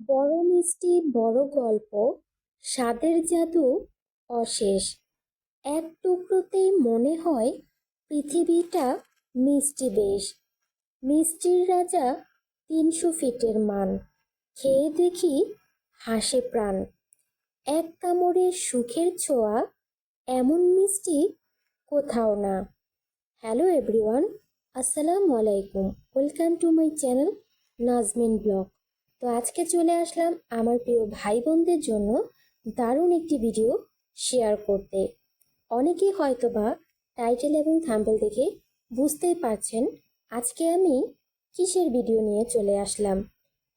বড় মিষ্টি, বড় গল্প, স্বাদের জাদু, অশেষ। এক টুকরোতেই মনে হয় পৃথিবীটা মিষ্টি বেশ। মিষ্টির রাজা তিনশো ফিটের মান। খেয়ে দেখি হাসে প্রাণ। এক কামড়ে সুখের ছোঁয়া, এমন মিষ্টি কোথাও না। হ্যালো এভরিওয়ান, আসসালামু আলাইকুম। Welcome to my channel Najmin blog. তো আজকে চলে আসলাম আমার প্রিয় ভাই বোনদের জন্য দারুণ একটি ভিডিও শেয়ার করতে। অনেকেই হয়তোবা টাইটেল এবং থাম্বেল দেখে বুঝতেই পারছেন আজকে আমি কিসের ভিডিও নিয়ে চলে আসলাম।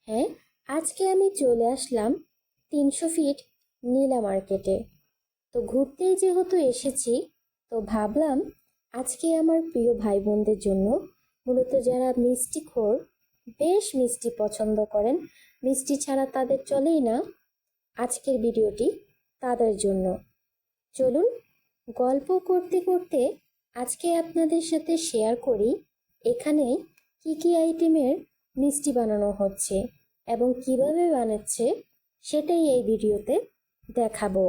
হ্যাঁ আজকে আমি চলে আসলাম তিনশো ফিট নীলা মার্কেটে তো ঘুরতেই যেহেতু এসেছি, তো ভাবলাম আজকে আমার প্রিয় ভাই বোনদের জন্য মূলত যারা মিষ্টি খোর বেশ মিষ্টি পছন্দ করেন। মিষ্টি ছাড়া তাদের চলেই না। আজকের ভিডিওটি তাদের জন্য। চলুন, গল্প করতে করতে আজকে আপনাদের সাথে শেয়ার করি, এখানে কি কি আইটেমের মিষ্টি বানানো হচ্ছে এবং কীভাবে বানাচ্ছে সেটাই এই ভিডিওতে দেখাবো।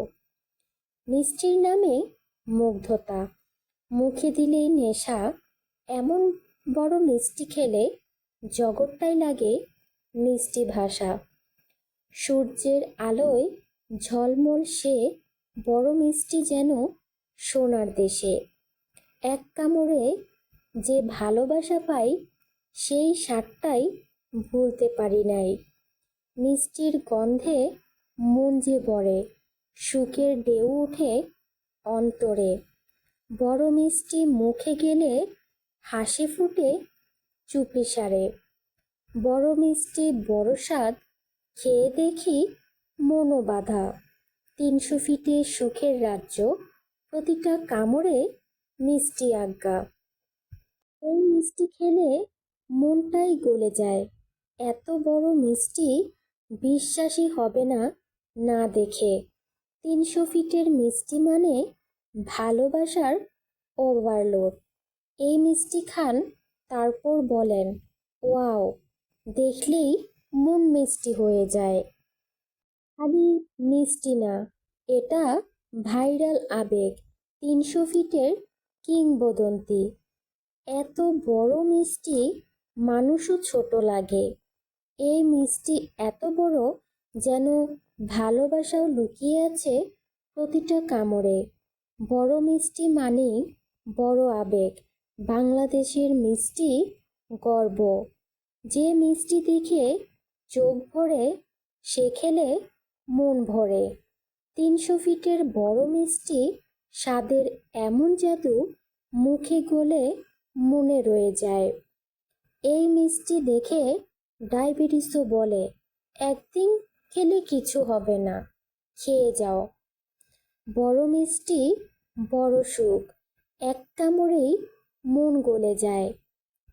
মিষ্টির নামে মুগ্ধতা। মুখে দিলেই নেশা। এমন বড় মিষ্টি খেলে জগৎটাই লাগে মিষ্টি ভাষা। সূর্যের আলোয় ঝলমল সে, বড় মিষ্টি যেন সোনার দেশে। এক কামড়ে যে ভালোবাসা পাই, সেই স্বাদটাই ভুলতে পারি নাই। মিষ্টির গন্ধে মন যে বড়ে সুখের ঢেউ ওঠে অন্তরে। বড় মিষ্টি মুখে গেলে হাসি ফুটে চুপি সারে। বড় মিষ্টি, বড় স্বাদ, খেয়ে দেখি মনো বাধা। তিনশো ফিটে সুখের রাজ্য, প্রতিটা কামড়ে মিষ্টি আজ্ঞা। এই মিষ্টি খেলে মনটাই গলে যায়। এত বড় মিষ্টি বিশ্বাসই হবে না না দেখে। তিনশো ফিটের মিষ্টি মানে ভালোবাসার ওভারলোড এই মিষ্টি খান তারপর বলেন, ওয়াও, দেখলেই মন মিষ্টি হয়ে যায়। খালি মিষ্টি না, এটা ভাইরাল আবেগ, তিনশো ফিটের কিংবদন্তি। এত বড় মিষ্টি মানুষও ছোট লাগে। এই মিষ্টি এত বড় যেন ভালোবাসাও লুকিয়ে আছে প্রতিটা কামড়ে। বড় মিষ্টি মানেই বড় আবেগ। বাংলাদেশের মিষ্টি গর্ব। যে মিষ্টি দেখে চোখ ভরে, সে খেলে মন ভরে। তিনশো ফিটের বড় মিষ্টি স্বাদের এমন জাদু মুখে গলে মনে রয়ে যায়। এই মিষ্টি দেখে ডায়াবেটিসও বলে, একদিন খেলে কিছু হবে না, খেয়ে যাও। বড় মিষ্টি বড় সুখ। এক কামড়েই মন গলে যায়।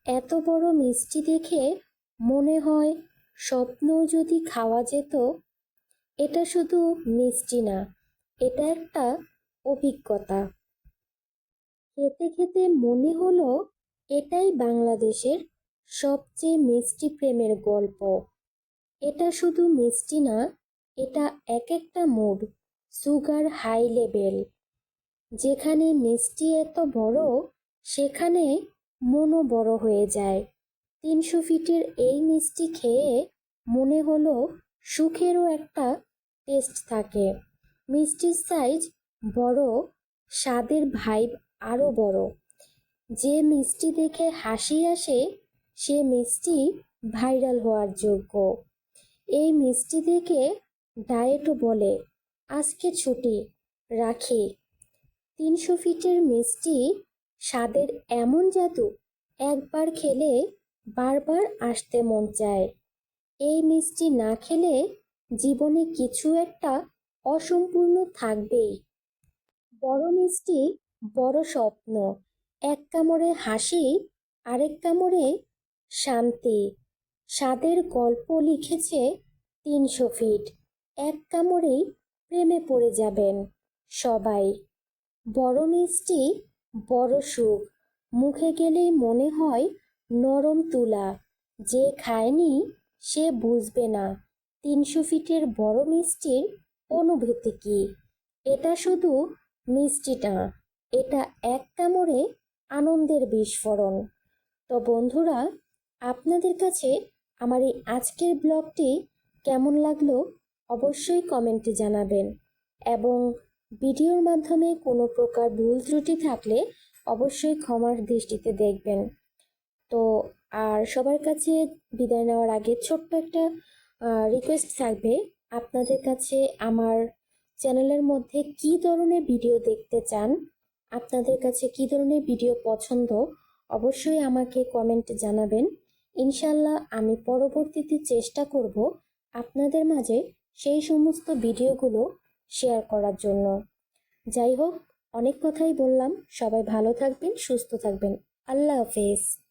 এত বড় মিষ্টি দেখে মনে হয় স্বপ্ন যদি খাওয়া যেত, এটা শুধু মিষ্টি না, এটা একটা অভিজ্ঞতা। খেতে খেতে মনে হলো এটাই বাংলাদেশের সবচেয়ে মিষ্টি প্রেমের গল্প। এটা শুধু মিষ্টি না, এটা এক একটা মুড সুগার হাই লেভেল যেখানে মিষ্টি এত বড় সেখানে মনও বড় হয়ে যায়। তিনশো ফিটের এই মিষ্টি খেয়ে মনে হলো সুখেরও একটা টেস্ট থাকে। মিষ্টির সাইজ বড়, স্বাদের ভাইব আরও বড়। যে মিষ্টি দেখে হাসি আসে, সে মিষ্টি ভাইরাল হওয়ার যোগ্য। এই মিষ্টি দেখে ডায়েটও বলে, আজকে ছুটি, রাখি। তিনশো ফিটের মিষ্টি স্বাদের এমন জাদু একবার খেলে বারবার আসতে মন চায়। এই মিষ্টি না খেলে জীবনে কিছু একটা অসম্পূর্ণ থাকবেই। বড় মিষ্টি বড় স্বপ্ন। এক কামড়ে হাসি, আরেক কামড়ে শান্তি। স্বাদের গল্প লিখেছে তিনশো ফিট। এক কামড়েই প্রেমে পড়ে যাবেন সবাই। বড় মিষ্টি বড় সুখ। মুখে গেলেই মনে হয় নরম তুলা। যে খায়নি, সে বুঝবে না। তিনশো ফিটের বড় মিষ্টির অনুভূতি কি? এটা শুধু মিষ্টিটা এটা এক কামড়ে আনন্দের বিস্ফোরণ। তো বন্ধুরা, আপনাদের কাছে আমার এই আজকের ব্লগটি কেমন লাগল অবশ্যই কমেন্টে জানাবেন। এবং ভিডিওর মাধ্যমে কোনো প্রকার ভুল ত্রুটি থাকলে অবশ্যই ক্ষমার দৃষ্টিতে দেখবেন। তো আর সবার কাছে বিদায় নেওয়ার আগে ছোট্ট একটা রিকোয়েস্ট থাকবে। আপনাদের কাছে আমার চ্যানেলের মধ্যে কী ধরনের ভিডিও দেখতে চান, আপনাদের কাছে কী ধরনের ভিডিও পছন্দ, অবশ্যই আমাকে কমেন্টে জানাবেন। ইনশাল্লাহ আমি পরবর্তীতে চেষ্টা করব আপনাদের মাঝে সেই সমস্ত ভিডিওগুলো শেয়ার করার জন্য। যাই হোক, অনেক কথাই বললাম। সবাই ভালো থাকবেন, সুস্থ থাকবেন। আল্লাহ হাফেজ।